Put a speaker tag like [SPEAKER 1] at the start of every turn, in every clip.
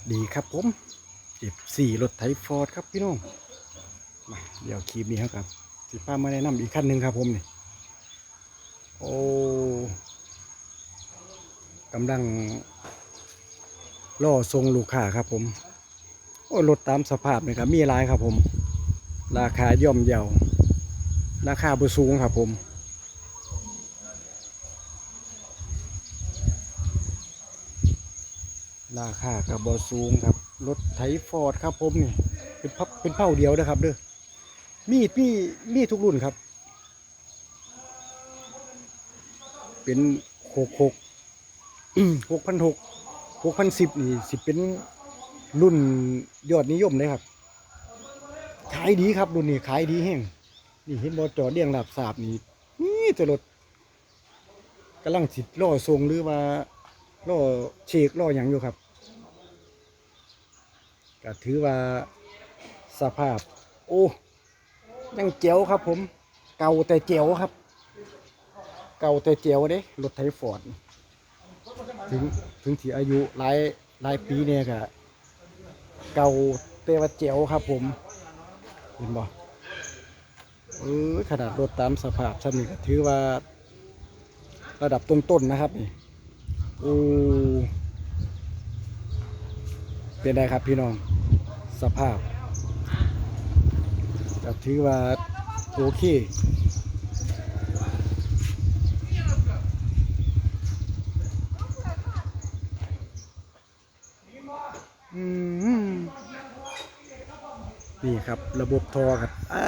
[SPEAKER 1] สดีครับผมเก็บสี่รถไถฟอร์ดครับพี่น้องมาเดี๋ยวคลิปนี้ครับสิป้ามาแนะนำอีกคันหนึ่งครับผมนี่โอ้กำลังล่อทรงลูกค้าครับผม โอ้รถตามสภาพนี่ครับมีหลายครับผม ราคาย่อมเยา ราคาบุสูงครับผม ราคากับบอสูงครับ รถไถฟอร์ดครับผมนี่เป็นพับเป็นเผ่าเดียวนะครับเด้อมีดมีมีทุกรุ่นครับ เป็นหกหกหกพันหกหกพันสิบนี่สิเป็นรุ่นยอดนิยมเลยครับ ขายดีครับรุ่นนี้ขายดีแห้งนี่เห็นบอจอดเรียงหลับสาบนี่นี่จะรถกำลังสิล่อทรงหรือว่า ล่อเชกล่ออย่างอยู่ครับก็ถือว่าสภาพ โอ้ยังเจ๋วครับ ผม เก่าแต่เจ๋วครับ เก่าแต่เจ๋วเด้รถไถฟอร์ดถึงถึงที่อายุหลายหลายปีเนี่ยก็เก่าแต่ว่าเจ๋วครับ ผมเห็นบ่เออขนาดรถตามสภาพชั้นนี้ก็ถือว่าระดับต้นๆนะครับนี่ โอ้เป็นไงครับพี่น้องสภาพก็ถือว่าโอเคนี่ครับระบบทอครับไอ้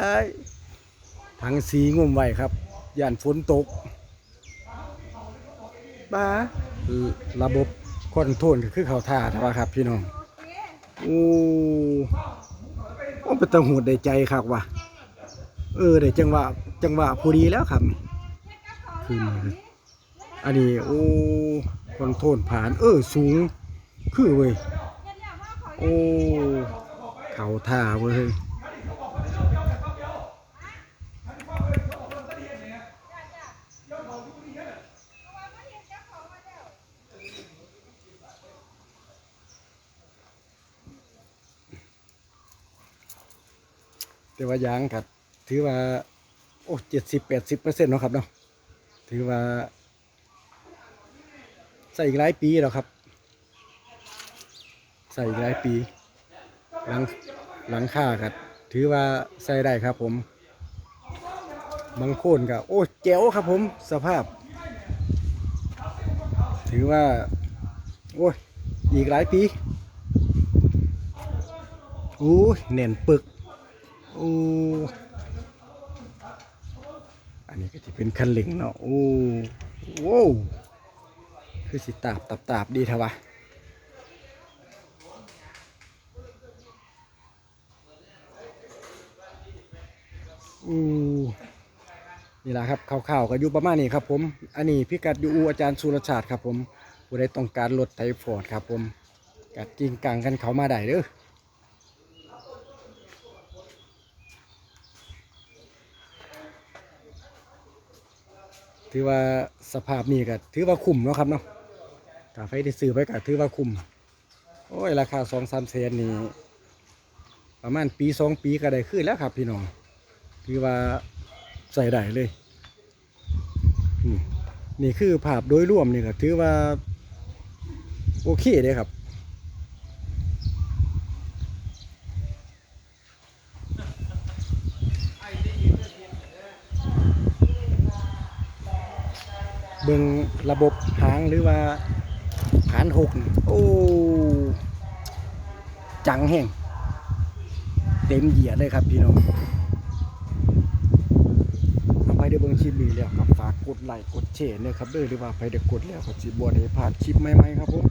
[SPEAKER 1] ถังสีงุ่มไว้ครับย่านฝนตก บ้าระบบคอนโทรลก็คือเขาท่าทว่าครับ พี่น้องโอ้โอ้เป็นตะหูดได้ใจครับว่ะเออได้จังหวะจังหวะพอดีแล้วครับคืออันนี้โอ้คอนโทรลผ่าน เออสูง คือเว้ยโอ้เขาท่าเว้ย แต่ว่ายางครับ ถือว่า โอ้เจ็ดสิบแปดสิบเปอร์เซ็นต์เนาะครับเนาะถือว่า ใส่อีกหลายปีแล้วครับ ใส่อีกหลายปี หลังหลังค่าครับ ถือว่าใส่ได้ครับผมบางโคนก็โอ้เจ๋วครับผมสภาพ ถือว่า โอ้ยอีกหลายปีโอ้ยแน่นปึก อ้อันนี้ก็จะเป็นคันเร่งเนาะโอ้โว้วคือสิตาบตับตาบดีเถอะวะอูนี่แหละครับข่าวๆก็อยู่ประมาณนี้ครับผม อันนี้พิกัดอยู่อูอาจารย์สุรชาติครับผมผู้ใดต้องการรถไถฟอร์ดครับผมกัดจริงกังกันเขามาได้เด้อ ถือว่าสภาพนี้ก็ถือว่าคุ้มเนาะครับเนาะถ้าไฟได้ซื้อไปก็ถือว่าคุ้มโอ้ยราคาสองสามแสนนี่ประมาณปีสองปีก็ได้ขึ้นแล้วครับพี่น้องถือว่าใส่ได้เลยอืมนี่คือภาพโดยรวมนี่ก็ถือว่า โอเคเลยครับ เบิ่งระบบหางหรือว่าฐานหกโอ้ จังแห้งเต็มเหยียดเลยครับพี่น้องทำไปได้เบิ่งคลิปนี้แล้วครับฝากกดไลค์กดแชร์เนี่ยครับเด้อหรือว่าไปได้กดแล้วก็สิบ่ได้พลาดคลิปใหม่ๆครับผม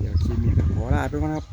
[SPEAKER 1] เดี๋ยวคลิปนี้ก็ขอลาไปก่อนครับ